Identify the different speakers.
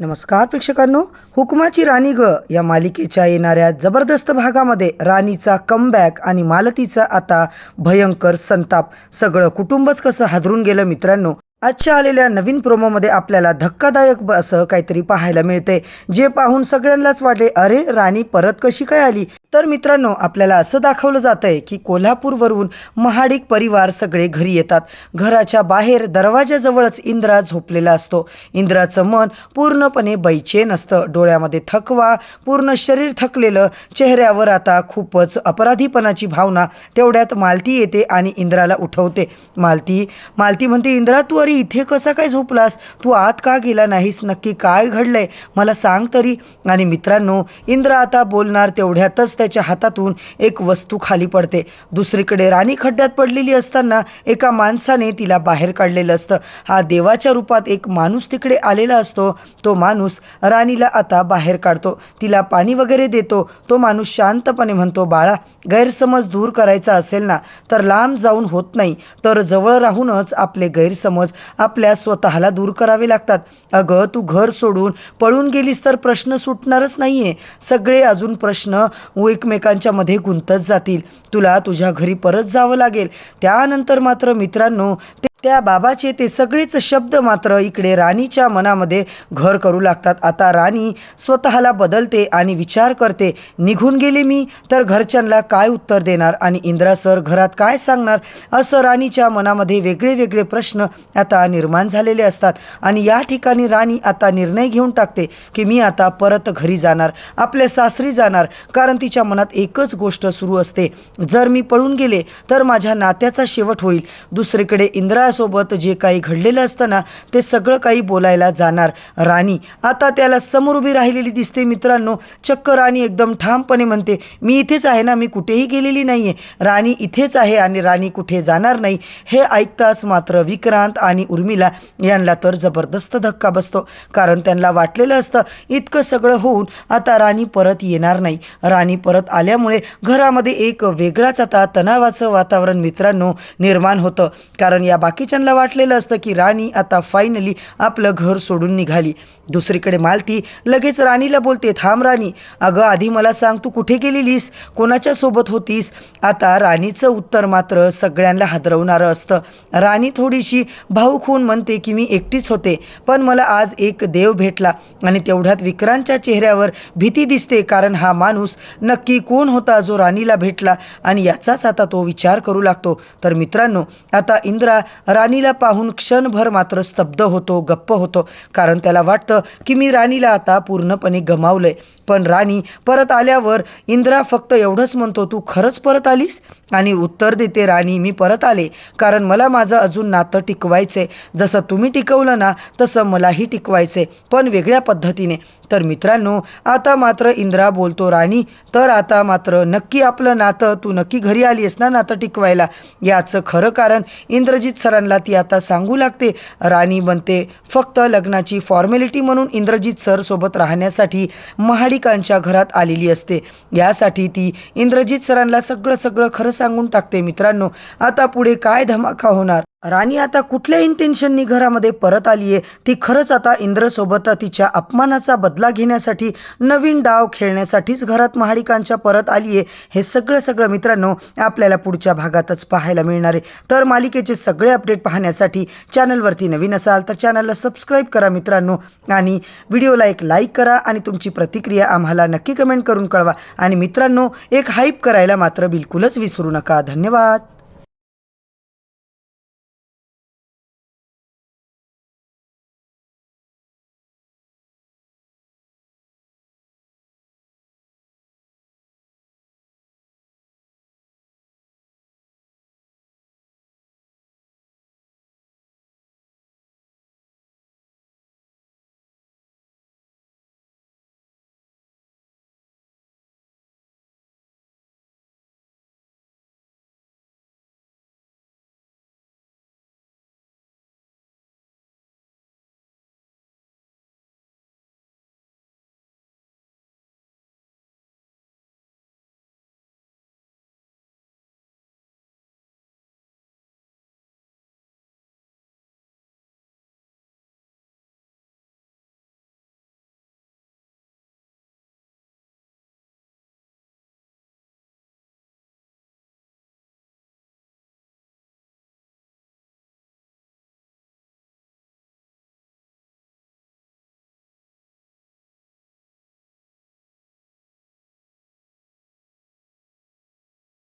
Speaker 1: नमस्कार प्रेक्षकांनो हुकमाची राणी ग या मालिकेच्या येणाऱ्या जबरदस्त भागामध्ये राणीचा कमबॅक आणि मालतीचा आता भयंकर संताप. सगळं कुटुंबच कसं हादरून गेलं मित्रांनो? आजच्या आलेल्या नवीन प्रोमोमध्ये आपल्याला धक्कादायक ब- असं काहीतरी पाहायला मिळते जे पाहून सगळ्यांनाच वाटले अरे राणी परत कशी काय आली? तर मित्रांनो आपल्याला असं दाखवलं जातं आहे की कोल्हापूरवरून महाडिक परिवार सगळे घरी येतात. घराच्या बाहेर दरवाजाजवळच इंद्रा झोपलेला असतो. इंद्राचं मन पूर्णपणे बैचेन असतं डोळ्यामध्ये थकवा पूर्ण शरीर थकलेलं चेहऱ्यावर आता खूपच अपराधीपणाची भावना तेवढ्यात मालती येते आणि इंद्राला उठवते. मालती मालती म्हणते इंद्रा तू अरे इथे कसा काय झोपलास? तू आत का गेला नाहीस? नक्की काय घडलंय? मला सांग तरी. आणि मित्रांनो इंद्र आता बोलणार तेवढ्यातच त्याच्या हातातून एक वस्तू खाली पडते. दुसरीकडे राणी खड्ड्यात पडलेली असताना एका माणसाने तिला बाहेर काढलेलं असतं. हा देवाच्या रूपात एक माणूस तिकडे आलेला असतो. तो माणूस राणीला आता बाहेर काढतो. तिला पाणी वगैरे देतो. तो माणूस शांतपणे म्हणतो बाळा गैरसमज दूर करायचा असेल ना तर लांब जाऊन होत नाही. तर जवळ राहूनच आपले गैरसमज आपल्या स्वतःला दूर करावे लागतात. अगं तू घर सोडून पळून गेलीस तर प्रश्न सुटणारच नाही आहे सगळे अजून प्रश्न एकमेकांच्या मध्ये गुंतत जातील. तुला तुझ्या घरी परत जावं लागेल. त्यानंतर मात्र मित्रांनो ते त्या बाबाचे ते सगळेच शब्द मात्र इकडे राणीच्या मनामध्ये घर करू लागतात. आता राणी स्वतःला बदलते आणि विचार करते निघून गेले मी तर घरच्यांना काय उत्तर देणार आणि इंद्रा सर घरात काय सांगणार? असं राणीच्या मनामध्ये वेगळे वेगळे प्रश्न आता निर्माण झालेले असतात. आणि या ठिकाणी राणी आता निर्णय घेऊन टाकते की मी आता परत घरी जाणार आपल्या सासरी जाणार कारण तिच्या मनात एकच गोष्ट सुरू असते. जर मी पळून गेले तर माझ्या नात्याचा शेवट होईल. दुसरीकडे इंद्रासोबत जे काही घडलेलं असतं ना ते सगळं काही बोलायला जाणार राणी. आता त्याला समोर उभी राहिलेली दिसते मित्रांनो. चक्क राणी एकदम ठामपणे म्हणते मी इथेच आहे ना मी कुठेही गेलेली नाही आहे राणी इथेच आहे आणि राणी कुठे जाणार नाही. हे ऐकताच मात्र विक्रांत आणि उर्मिला यांना तर जबरदस्त धक्का बसतो. कारण त्यांना वाटलेलं असतं इतकं सगळं होऊन आता राणी परत येणार नाही. राणी परत आल्यामुळे घरामध्ये एक वेगळाच आता तणावाचं वातावरण मित्रांनो निर्माण होतं. कारण या बाकी किचनला वाटलेलं असतं की राणी आता फायनली आपलं घर सोडून निघाली. दुसरीकडे मालती लगेच राणीला बोलते थांब राणी अगं आधी मला सांग तू कुठे गेलेलीस? कोणाच्या सोबत होतीस? आता राणीचं उत्तर मात्र सगळ्यांना हादरवणारं असतं. राणी थोडीशी भाऊक होऊन म्हणते की मी एकटीच होते पण मला आज एक देव भेटला आणि तेवढ्यात विक्रांतच्या चेहऱ्यावर भीती दिसते कारण हा माणूस नक्की कोण होता जो राणीला भेटला आणि याचाच आता तो विचार करू लागतो. तर मित्रांनो आता इंद्रा राणीला पाहून क्षणभर मात्र स्तब्ध होतो गप्प होतो. कारण त्याला वाटतं की मी राणीला आता पूर्णपणे गमावलं आहे पण राणी परत आल्यावर इंद्रा फक्त एवढंच म्हणतो तू खरंच परत आलीस? आणि उत्तर देते राणी मी परत आले. कारण मला माझं अजून नातं टिकवायचे जसं तुम्ही टिकवलं ना तसं मलाही टिकवायचे पण वेगळ्या पद्धतीने. तर मित्रांनो आता मात्र इंद्रा बोलतो राणी तर आता मात्र नक्की आपलं नातं तू नक्की घरी आली आहेस ना नातं टिकवायला? याचं खरं कारण इंद्रजित सरांना ती आता सांगू लागते. राणी बनते फक्त लग्नाची फॉर्मॅलिटी म्हणून इंद्रजित सर सोबत राहण्यासाठी महाडिकांच्या घरात आलेली असते. यासाठी ती इंद्रजित सरांना सगळं सगळं खरं सांगून टाकते मित्रांनो. आता पुढे काय धमाका होणार? राणी आता कुठल्या इंटेन्शननी घरामध्ये परत आली आहे ती खरंच आता इंद्रसोबत तिच्या अपमानाचा बदला घेण्यासाठी नवीन डाव खेळण्यासाठीच घरात महाडिकांच्या परत आली आहे हे सगळं सगळं मित्रांनो आपल्याला पुढच्या भागातच पाहायला मिळणार आहे. तर मालिकेचे सगळे अपडेट पाहण्यासाठी चॅनलवरती नवीन असाल तर चॅनलला सबस्क्राईब करा मित्रांनो आणि व्हिडिओला एक लाईक करा आणि तुमची प्रतिक्रिया आम्हाला नक्की कमेंट करून कळवा. आणि मित्रांनो एक हाईप करायला मात्र बिलकुलच विसरू नका. धन्यवाद.